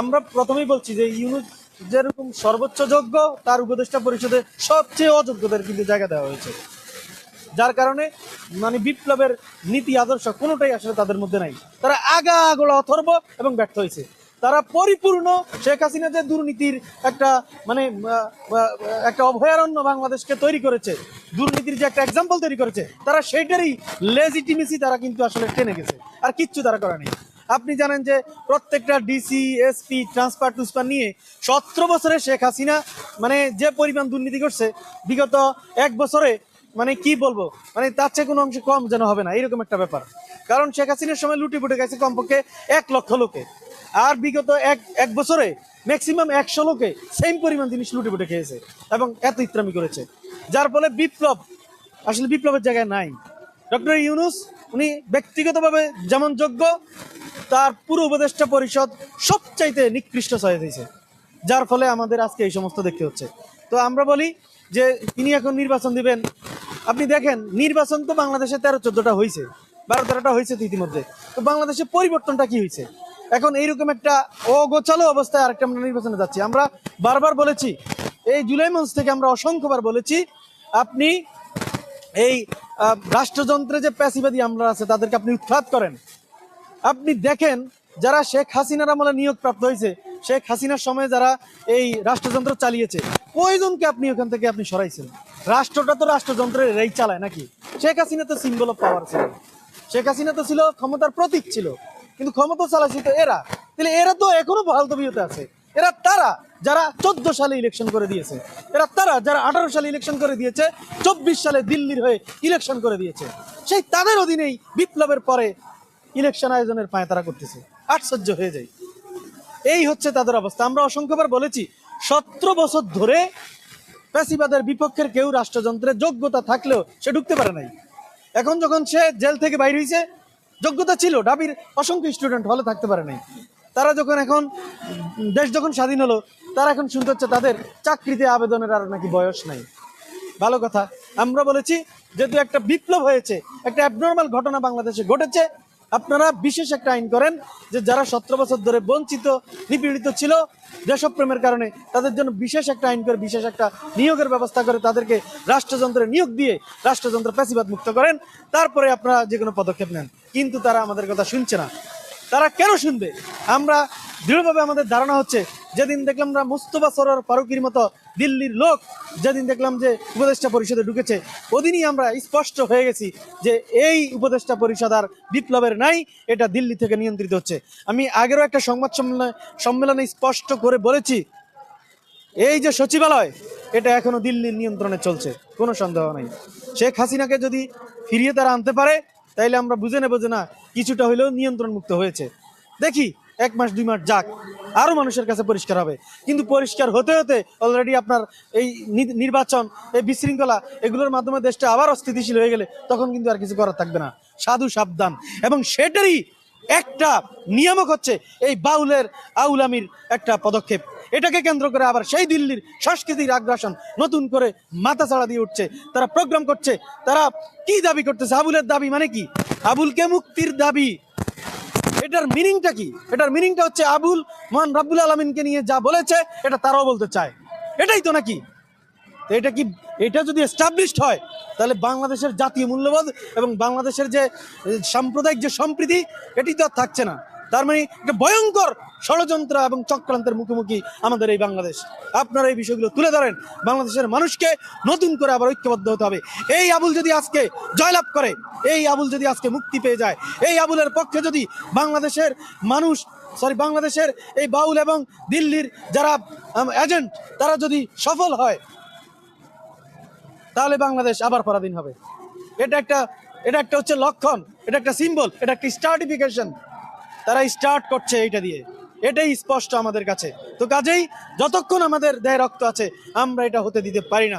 আমরা প্রথমেই বলছি যে ইউনুস যেরকম সর্বোচ্চ যোগ্য, তার উপদেষ্টা পরিষদে সবচেয়ে অযোগ্যদের কিন্তু জায়গা দেওয়া হয়েছে। যার কারণে মানে বিপ্লবের নীতি, আদর্শ কোনোটাই আসলে তাদের মধ্যে নাই। তারা আগা আগোড়া অথর্ব এবং ব্যর্থ হয়েছে। তারা পরিপূর্ণ শেখ হাসিনা যে দুর্নীতির একটা মানে একটা অভয়ারণ্য বাংলাদেশকে তৈরি করেছে, দুর্নীতির যে একটা এক্সাম্পল তৈরি করেছে, তারা সেইটারই লেজিটিমেসি তারা কিন্তু আসলে টেনে গেছে। আর কিচ্ছু তারা করা নেই আপনি জানেন যে প্রত্যেকটা ডিসি এসপি ট্রান্সফার টুসফার নিয়ে সতেরো বছরে শেখ হাসিনা মানে যে পরিমাণ দুর্নীতি করছে, বিগত এক বছরে মানে কি বলব মানে তার চেয়ে কোনো অংশ কম যেন হবে না এরকম একটা ব্যাপার। কারণ শেখ হাসিনার সময় লুটে পুটে গেছে কমপক্ষে এক লক্ষ লোকে। আর বিগত এক এক বছরে ম্যাক্সিমাম একশো লোকে সেম পরিমাণ জিনিস লুটে পুটে খেয়েছে এবং এত ইত্রামি করেছে। যার ফলে বিপ্লব, আসলে বিপ্লবের জায়গায় নাই। ডক্টর ইউনুস, উনি ব্যক্তিগতভাবে যেমন যোগ্য তার পুরো উপদেষ্টা পরিষদ সবচাইতে নিকৃষ্ট হয়ে দিয়েছে, যার ফলে আমাদের আজকে এই সমস্ত দেখতে হচ্ছে। তো আমরা বলি যে তিনি এখন নির্বাচন দিবেন। আপনি দেখেন, নির্বাচন তো বাংলাদেশে তেরো চোদ্দটা হয়েছে বারো তেরোটা হয়েছে তো ইতিমধ্যে। তো বাংলাদেশে পরিবর্তনটা কি হয়েছে এখন এইরকম একটা অগোছালো অবস্থায় আরেকটা আমরা নির্বাচনে যাচ্ছি। আমরা বারবার বলেছি, এই জুলাই মঞ্চ থেকে আমরা অসংখ্যবার বলেছি, আপনি এই রাষ্ট্রযন্ত্রে যে প্যাসিবাদী আমরা আছে, তাদেরকে আপনি উৎখাত করেন। আপনি দেখেন যারা শেখ হাসিনার আমলে নিয়োগ প্রাপ্ত হয়েছে, শেখ হাসিনার সময় যারা এই রাষ্ট্রযন্ত্র চালিয়েছে, কয়জনকে আপনি ওখান থেকে আপনি সরাইছেন? রাষ্ট্রটা তো রাষ্ট্রযন্ত্রের এরাই চালায় নাকি? শেখ হাসিনা তো সিম্বল অফ পাওয়ার ছিল। শেখ হাসিনা তো ছিল ক্ষমতার প্রতীক ছিল। কিন্তু ক্ষমতা চালাচ্ছে তো এরা। তাহলে এরা তো এখনও বহাল তবিয়তে আছে। এরা তারা যারা চোদ্দ সালে ইলেকশন করে দিয়েছে, এরা তারা যারা আঠারো সালে ইলেকশন করে দিয়েছে, চব্বিশ সালে দিল্লির হয়ে ইলেকশন করে দিয়েছে। সেই তাদের অধীনেই বিপ্লবের পরে ইলেকশন আয়োজনের পায়ে তারা করতেছে। আশ্চর্য হয়ে যায়। এই হচ্ছে তাদের অবস্থা। আমরা অসংখ্যবার বলেছি, সতেরো বছর ধরে পেশিবাদের বিপক্ষের কেউ রাষ্ট্রযন্ত্রের যোগ্যতা থাকলেও সে ঢুকতে পারে নাই। এখন যখন সে জেল থেকে বাইর হয়েছে যোগ্যতা ছিল, ডাবির অসংখ্য স্টুডেন্ট হলে থাকতে পারে নাই। তারা যখন এখন দেশ যখন স্বাধীন হলো, তারা এখন শুনতে হচ্ছে তাদের চাকরিতে আবেদনের আর নাকি বয়স নাই। ভালো কথা, আমরা বলেছি, যেহেতু একটা বিপ্লব হয়েছে, একটা অ্যাবনর্মাল ঘটনা বাংলাদেশে ঘটেছে আপনারা বিশেষ একটা আইন করেন যে যারা সতেরো বছর ধরে বঞ্চিত, নিপীড়িত ছিল দেশপ্রেমের কারণে তাদের জন্য বিশেষ একটা আইন করে, বিশেষ একটা নিয়োগের ব্যবস্থা করে তাদেরকে রাষ্ট্রযন্ত্রে নিয়োগ দিয়ে রাষ্ট্রযন্ত্র প্যাসিবাদ মুক্ত করেন। তারপরে আপনারা যে কোনো পদক্ষেপ নেন। কিন্তু তারা আমাদের কথা শুনছে না। তারা কেন শুনবে? আমরা দৃঢ়ভাবে আমাদের ধারণা হচ্ছে যেদিন দেখলাম আমরা মুস্তফা সরোয়ার ফারুকির মতো দিল্লির লোক, যেদিন দেখলাম যে উপদেষ্টা পরিষদে ঢুকেছে, ওদিনই আমরা স্পষ্ট হয়ে গেছি যে এই উপদেষ্টা পরিষদ আর বিপ্লবের নাই, এটা দিল্লি থেকে নিয়ন্ত্রিত হচ্ছে। আমি আগেরও একটা সংবাদ সম্মেলনে সম্মেলনে স্পষ্ট করে বলেছি, এই যে সচিবালয়, এটা এখনও দিল্লির নিয়ন্ত্রণে চলছে, কোনো সন্দেহ নাই। শেখ হাসিনাকে যদি ফিরিয়ে তারা আনতে পারে, তাইলে আমরা বুঝে নেব যে না, কিছুটা হইলেও নিয়ন্ত্রণ মুক্ত হয়েছে। দেখি এক মাস, দুই মাস, যাক, আরও মানুষের কাছে পরিষ্কার হবে। কিন্তু পরিষ্কার হতে হতে অলরেডি আপনার এই নির্বাচন, এই বিশৃঙ্খলা, এগুলোর মাধ্যমে দেশটা আবার অস্থিতিশীল হয়ে গেলে তখন কিন্তু আর কিছু করার থাকবে না। সাধু সাবধান। এবং সেটারই একটা নিয়ামক হচ্ছে এই বাউলের আউলামির একটা পদক্ষেপ। এটাকে কেন্দ্র করে আবার সেই দিল্লির সংস্কৃতির আগ্রাসন নতুন করে মাথা ছাড়া দিয়ে উঠছে। তারা প্রোগ্রাম করছে। তারা কি দাবি করতেছে? আবুলের দাবি মানে কি? আবুলকে মুক্তির দাবি। এটার মিনিংটা কি? এটার মিনিংটা হচ্ছে আবুল মহান রাব্বুল আলমিনকে নিয়ে যা বলেছে, এটা তারাও বলতে চায়। এটাই তো নাকি? এটা কি এটা যদি এস্টাবলিশড হয়, তাহলে বাংলাদেশের জাতীয় মূল্যবোধ এবং বাংলাদেশের যে সাম্প্রদায়িক যে সম্প্রীতি, এটি তো আর থাকছে না। তার মানে একটা ভয়ঙ্কর ষড়যন্ত্র এবং চক্রান্তের মুখোমুখি আমাদের এই বাংলাদেশ। আপনারা এই বিষয়গুলো তুলে ধরেন। বাংলাদেশের মানুষকে নতুন করে আবার ঐক্যবদ্ধ হতে হবে। এই আবুল যদি আজকে জয়লাভ করে, এই আবুল যদি আজকে মুক্তি পেয়ে যায়, এই আবুলের পক্ষে যদি বাংলাদেশের মানুষ সরি বাংলাদেশের এই বাউল এবং দিল্লির যারা এজেন্ট তারা যদি সফল হয়, তাহলে বাংলাদেশ আবার পরাধীন হবে। এটা একটা এটা একটা হচ্ছে লক্ষণ, এটা একটা সিম্বল এটা একটা স্টার্টিফিকেশন তারা স্টার্ট করছে এইটা দিয়ে। এটাই স্পষ্ট আমাদের কাছে। তো কাজেই যতক্ষণ আমাদের দেহে রক্ত আছে, আমরা এটা হতে দিতে পারি না।